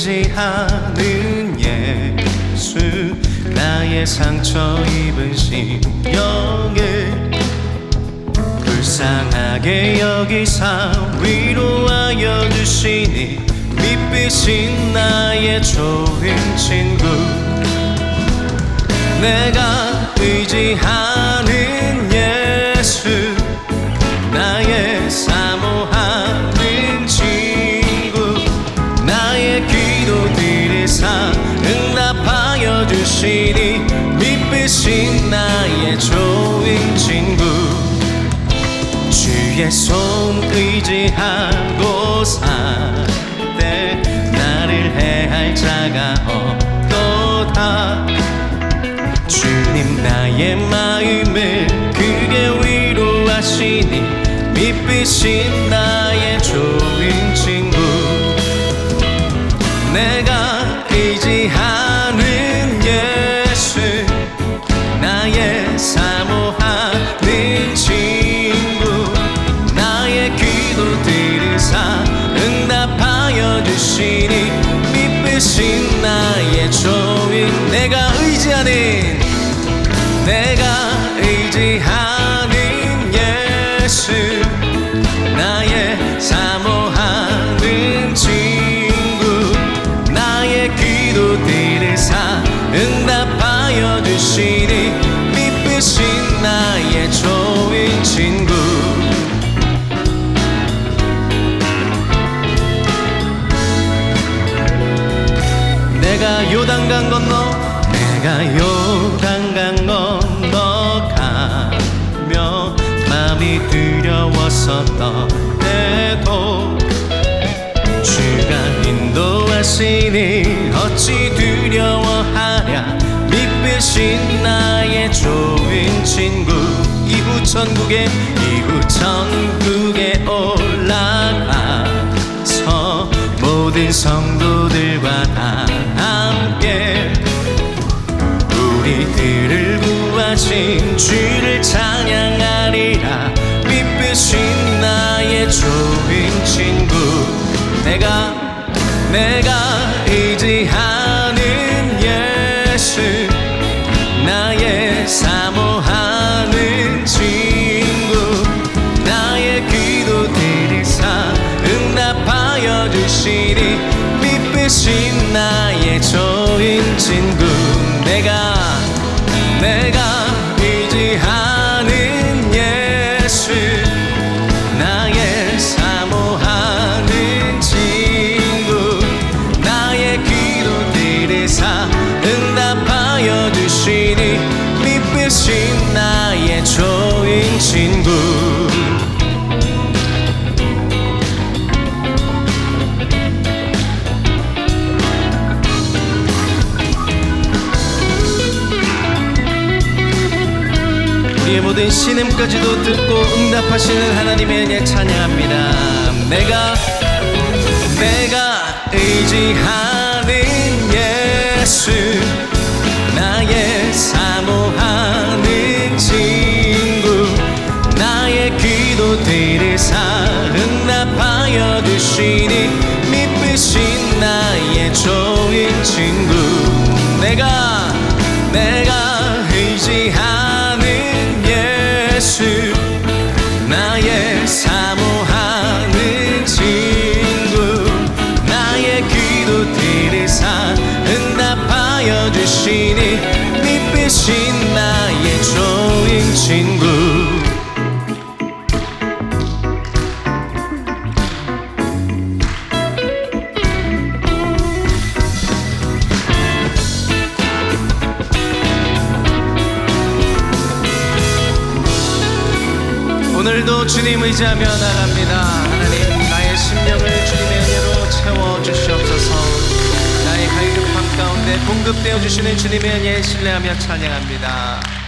의지하는 예수 나의 상처 입은 심령을 불쌍하게 여기사 위로하여 주시니 빛빛인 나의 좋은 친구. 내가 의지하는 주시니 빛빛인 나의 좋은 친구. 주의 손 의지하고 살 때 나를 해할 자가 없도다. 주님 나의 마음을 크게 위로하시니 빛빛인 나 기도 들으사 응답하여 주시니 빛빛인 나의 좋은 내가 의지하는 내가 의지하는 예수 나의 사모하는 친구 나의 기도들을 사 응답하여 주시니 요단강 건너 내가 요단강 건너 가며 마음이 두려웠었던 때도 주가 인도하시니 어찌 두려워하랴. 빛빛인 나의 좋은 친구 이후 천국에 이후 천국에 올라가서 모든 성도 내가 내가 의지하는 예수 나의 사모하는 친구 나의 기도들을 사 응답하여 주시니 빛빛인 나의 좋은 친구 빛빛인 나의 좋은 친구 우리의 모든 신음까지도 듣고 응답하시는 하나님의 은혜 찬양합니다. 내가 내가 의지하는 예수 나의 사 주시니 빛빛인 나의 좋은 친구. 내가 내가 의지하는 예수 오늘도 주님 의지하며 나갑니다. 하나님 나의 심령을 주님의 은혜로 채워 주시옵소서. 나의 갈급함 가운데 공급되어 주시는 주님의 은혜에 신뢰하며 찬양합니다.